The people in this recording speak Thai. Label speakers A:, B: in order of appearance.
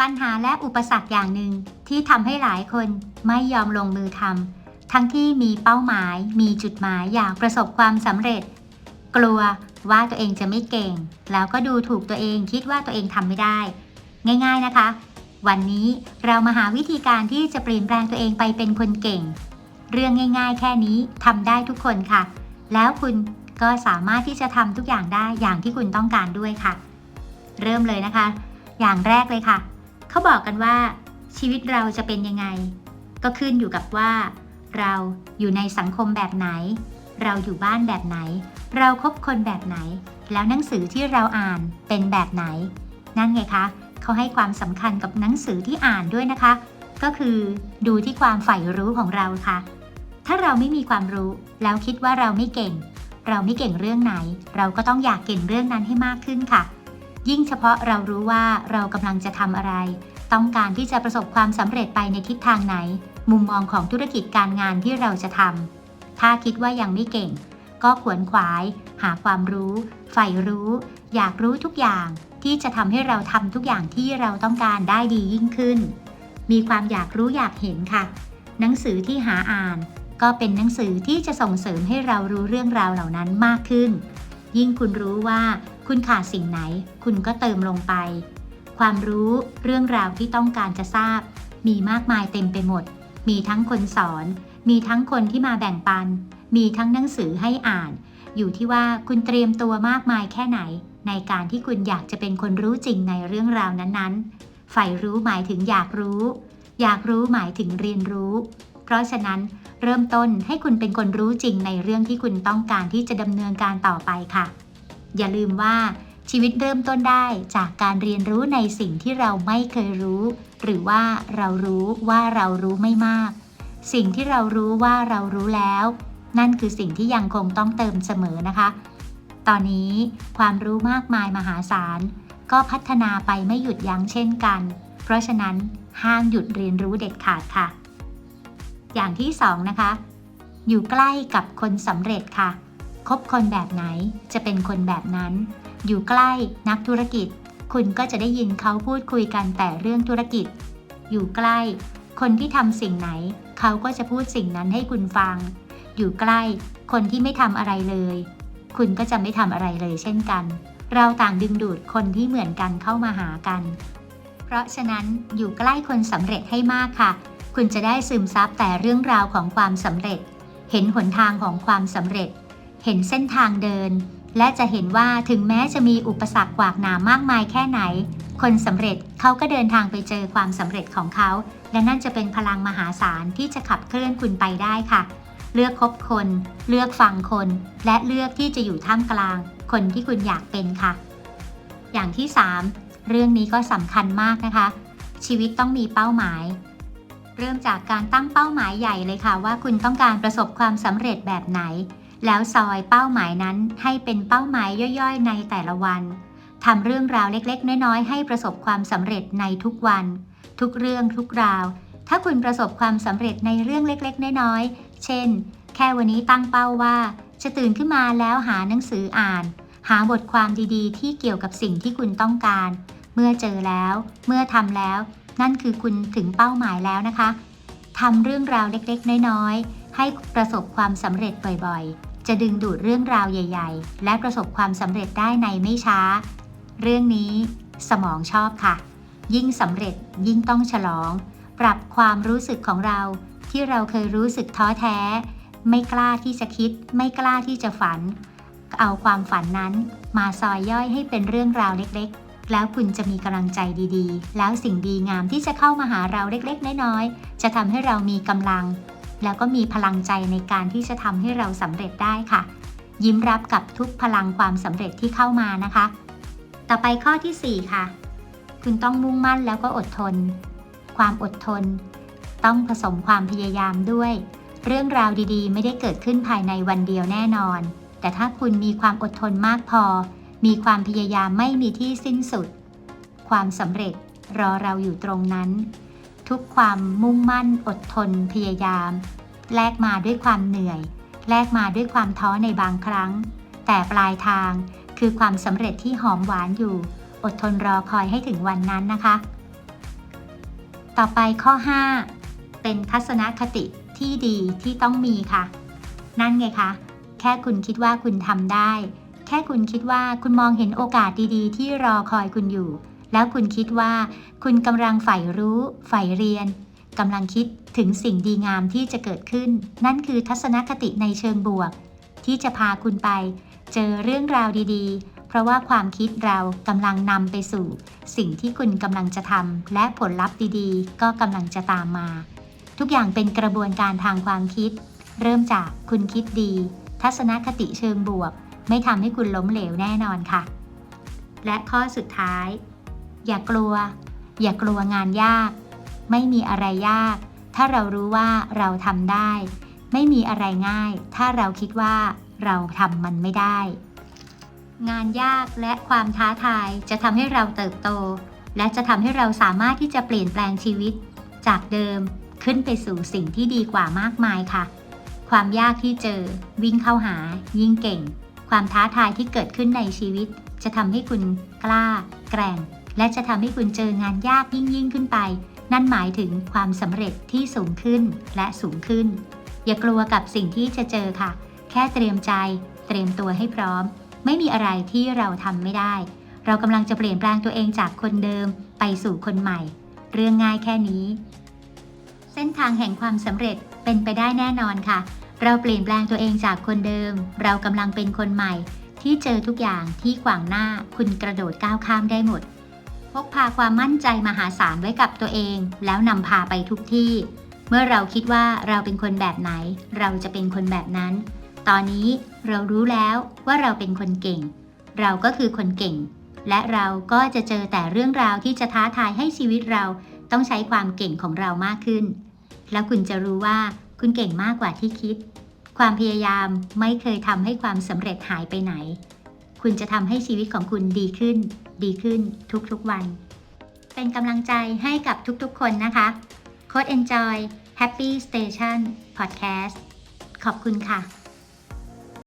A: ปัญหาและอุปสรรคอย่างหนึ่งที่ทำให้หลายคนไม่ยอมลงมือทำทั้งที่มีเป้าหมาย มีจุดหมายอยากประสบความสำเร็จ กลัวว่าตัวเองจะไม่เก่ง แล้วก็ดูถูกตัวเองคิดว่าตัวเองทำไม่ได้ ง่าย ๆนะคะ วันนี้เรามาหาวิธีการที่จะเปลี่ยนแปลงตัวเองไปเป็นคนเก่ง เรื่องง่าย ๆ แค่นี้ทำได้ทุกคนค่ะ แล้วคุณก็สามารถที่จะทำทุกอย่างได้อย่างที่คุณต้องการด้วยค่ะ เริ่มเลยนะคะ อย่างแรกเลยค่ะ เขาบอกกันว่า ชีวิตเราจะเป็นยังไง ก็ขึ้นอยู่กับว่า เราอยู่ในสังคมแบบไหน เราอยู่บ้านแบบไหน เราครบคนแบบไหน แล้วหนังสือที่เราอ่านเป็นแบบไหน นั่นไงคะเขาให้ความสำคัญกับหนังสือที่อ่านด้วยนะคะ ก็คือดูที่ความใฝ่รู้ของเราค่ะ ถ้าเราไม่มีความรู้ แล้วคิดว่าเราไม่เก่ง เราไม่เก่งเรื่องไหน เราก็ต้องอยากเก่งเรื่องนั้นให้มากขึ้นค่ะ ยิ่งเฉพาะเรารู้ว่าเรากำลังจะทำอะไร ต้องการที่จะประสบความสำเร็จไปในทิศทางไหน มุมมองของธุรกิจการงานที่เราจะทำถ้าคิดว่ายังไม่เก่ง ก็ขวนขวาย หาความรู้ใฝ่รู้ อยากรู้ทุกอย่าง ที่จะทำให้เราทำทุกอย่างที่เราต้องการได้ดียิ่งขึ้น มีความอยากรู้อยากเห็นค่ะ หนังสือที่หาอ่าน ก็เป็นหนังสือที่จะส่งเสริมให้เรารู้เรื่องราวเหล่านั้นมากขึ้น ยิ่งคุณรู้ว่า คุณขาดสิ่งไหน คุณก็เติมลงไป ความรู้เรื่องราวที่ต้องการจะทราบ มีมากมายเต็มไปหมด มีทั้งคนสอน มีทั้งคนที่มาแบ่งปัน มีทั้งหนังสือให้อ่าน อยู่ที่ว่าคุณเตรียมตัวมากมายแค่ไหน ในการที่คุณอยากจะเป็นคนรู้จริงในเรื่องราวนั้นๆใฝ่รู้หมายถึงอยากรู้ อยากรู้หมายถึงเรียนรู้ เพราะฉะนั้นเริ่มต้นให้คุณเป็นคนรู้จริงในเรื่องที่คุณต้องการที่จะดำเนินการต่อไปค่ะ อย่าลืมว่าชีวิตเริ่มต้นได้จากการเรียนรู้ในสิ่งที่เราไม่เคยรู้ หรือว่าเรารู้ว่าเรารู้ไม่มาก สิ่งที่เรารู้ว่าเรารู้แล้ว นั่นคือสิ่งที่ยังคงต้องเติมเสมอนะคะ ตอนนี้ความรู้มากมายมหาศาล ก็พัฒนาไปไม่หยุดยั้งเช่นกัน เพราะฉะนั้นห้ามหยุดเรียนรู้เด็ดขาดค่ะ อย่างที่สองนะคะ อยู่ใกล้กับคนสำเร็จค่ะ คบคนแบบไหนจะเป็นคนแบบนั้น อยู่ใกล้นักธุรกิจ คุณก็จะได้ยินเขาพูดคุยกันแต่เรื่องธุรกิจ อยู่ใกล้ คนที่ทำสิ่งไหน เขาก็จะพูดสิ่งนั้นให้คุณฟัง อยู่ใกล้ คนที่ไม่ทำอะไรเลย คุณก็จะไม่ทำอะไรเลยเช่นกัน เราต่างดึงดูดคนที่เหมือนกันเข้ามาหากัน เพราะฉะนั้นอยู่ใกล้คนสำเร็จให้มากค่ะ คุณจะได้ซึมซับแต่เรื่องราวของความสำเร็จ เห็นหนทางของความสำเร็จ เห็นเส้นทางเดิน และจะเห็นว่าถึงแม้จะมีอุปสรรคกวากหนามากมายแค่ไหน คนสำเร็จเขาก็เดินทางไปเจอความสำเร็จของเขา และนั่นจะเป็นพลังมหาศาลที่จะขับเคลื่อนคุณไปได้ค่ะ เลือกคบคน เลือกฟังคน และเลือกที่จะอยู่ท่ามกลาง คนที่คุณอยากเป็นค่ะ อย่างที่ 3 เรื่องนี้ก็สำคัญมากนะคะ ชีวิตต้องมีเป้าหมายเริ่มจากการตั้งเป้าหมายใหญ่เลยค่ะว่าคุณต้องการประสบความสำเร็จแบบไหน แล้วซอยเป้าหมายนั้นให้เป็นเป้าหมายย่อยๆ ในแต่ละวันทำเรื่องราวเล็กๆ น้อยๆ ให้ประสบความสำเร็จในทุกวัน ทุกเรื่องทุกราว ถ้าคุณประสบความสำเร็จในเรื่องเล็กๆ น้อยๆ เช่น แค่วันนี้ตั้งเป้าว่า จะตื่นขึ้นมาแล้วหาหนังสืออ่าน หาบทความดีๆ ที่เกี่ยวกับสิ่งที่คุณต้องการ เมื่อเจอแล้ว เมื่อทำแล้ว นั่นคือคุณถึงเป้าหมายแล้วนะคะทำเรื่องราวเล็กๆ น้อยๆ ให้ประสบความสำเร็จบ่อยๆ จะดึงดูดเรื่องราวใหญ่ ๆ และประสบความสำเร็จได้ในไม่ช้า เรื่องนี้สมองชอบค่ะ ยิ่งสำเร็จยิ่งต้องฉลอง ปรับความรู้สึกของเรา ที่เราเคยรู้สึกท้อแท้ ไม่กล้าที่จะคิด ไม่กล้าที่จะฝัน เอาความฝันนั้น มาซอยย่อยให้เป็นเรื่องราวเล็กๆ แล้วคุณจะมีกำลังใจดีๆ แล้วสิ่งดีงามที่จะเข้ามาหาเราเล็กๆ น้อยๆ จะทำให้เรามีกำลัง แล้วก็มีพลังใจในการที่จะทำให้เราสำเร็จได้ค่ะ ยิ้มรับกับทุกพลังความสำเร็จที่เข้ามานะคะ ต่อไปข้อที่ 4 ค่ะ คุณต้องมุ่งมั่นแล้วก็อดทน ความอดทน ต้องผสมความพยายามด้วย เรื่องราวดีๆ ไม่ได้เกิดขึ้นภายในวันเดียวแน่นอน แต่ถ้าคุณมีความอดทนมากพอ มีความพยายามไม่มีที่สิ้นสุด ความสำเร็จรอเราอยู่ตรงนั้น ทุกความมุ่งมั่นอดทนพยายาม แลกมาด้วยความเหนื่อย แลกมาด้วยความท้อในบางครั้ง แต่ปลายทางคือความสำเร็จที่หอมหวานอยู่ อดทนรอคอยให้ถึงวันนั้นนะคะ ต่อไปข้อ 5 เป็นทัศนคติที่ดีที่ต้องมีค่ะ นั่นไงคะ แค่คุณคิดว่าคุณทำได้ แค่คุณคิดว่าคุณมองเห็นโอกาสดีๆ ที่รอคอยคุณอยู่ แล้วคุณคิดว่า คุณกำลังใฝ่รู้ ใฝ่เรียนกำลังคิดถึงสิ่งดีงามที่จะเกิดขึ้น นั่นคือทัศนคติในเชิงบวก ที่จะพาคุณไป เจอเรื่องราวดีๆ เพราะว่าความคิดเรากำลังนำไปสู่ สิ่งที่คุณกำลังจะทำและผลลัพธ์ดีๆ ก็กำลังจะตามมา ทุกอย่างเป็นกระบวนการทางความคิด เริ่มจากคุณคิดดี ทัศนคติเชิงบวก ไม่ทำให้คุณล้มเหลวแน่นอนค่ะ และข้อสุดท้าย อย่ากลัว อย่ากลัวงานยาก ไม่มีอะไรยาก ถ้าเรารู้ว่าเราทำได้ ไม่มีอะไรง่าย ถ้าเราคิดว่าเราทำมันไม่ได้ งานยากและความท้าทายจะทำให้เราเติบโต และจะทำให้เราสามารถที่จะเปลี่ยนแปลงชีวิต จากเดิมขึ้นไปสู่สิ่งที่ดีกว่ามากมายค่ะ ความยากที่เจอ วิ่งเข้าหา ยิ่งเก่ง ความท้าทายที่เกิดขึ้นในชีวิต จะทำให้คุณกล้า แกร่ง และจะทำให้คุณเจองานยากยิ่งยิ่งขึ้นไป นั่นหมายถึงความสำเร็จที่สูงขึ้นและสูงขึ้น อย่ากลัวกับสิ่งที่จะเจอค่ะ แค่เตรียมใจ เตรียมตัวให้พร้อม ไม่มีอะไรที่เราทำไม่ได้ เรากำลังจะเปลี่ยนแปลงตัวเองจากคนเดิมไปสู่คนใหม่ เรื่องง่ายแค่นี้ เส้นทางแห่งความสำเร็จเป็นไปได้แน่นอนค่ะ เราเปลี่ยนแปลงตัวเองจากคนเดิม เรากำลังเป็นคนใหม่ที่เจอทุกอย่างที่ขวางหน้าคุณกระโดดก้าวข้ามได้หมด พกพาความมั่นใจมหาศาลไว้กับตัวเอง แล้วนำพาไปทุกที่ เมื่อเราคิดว่าเราเป็นคนแบบไหน เราจะเป็นคนแบบนั้น ตอนนี้เรารู้แล้วว่าเราเป็นคนเก่ง เราก็คือคนเก่ง และเราก็จะเจอแต่เรื่องราวที่จะท้าทายให้ชีวิตเราต้องใช้ความเก่งของเรามากขึ้น แล้วคุณจะรู้ว่าคุณเก่งมากกว่าที่คิด ความพยายามไม่เคยทำให้ความสำเร็จหายไปไหน คุณจะทำให้ชีวิตของคุณดีขึ้น ดีขึ้นทุกๆวัน เป็นกำลังใจให้กับทุกๆคนนะคะโค้ด Enjoy Happy Station Podcast ขอบคุณค่ะ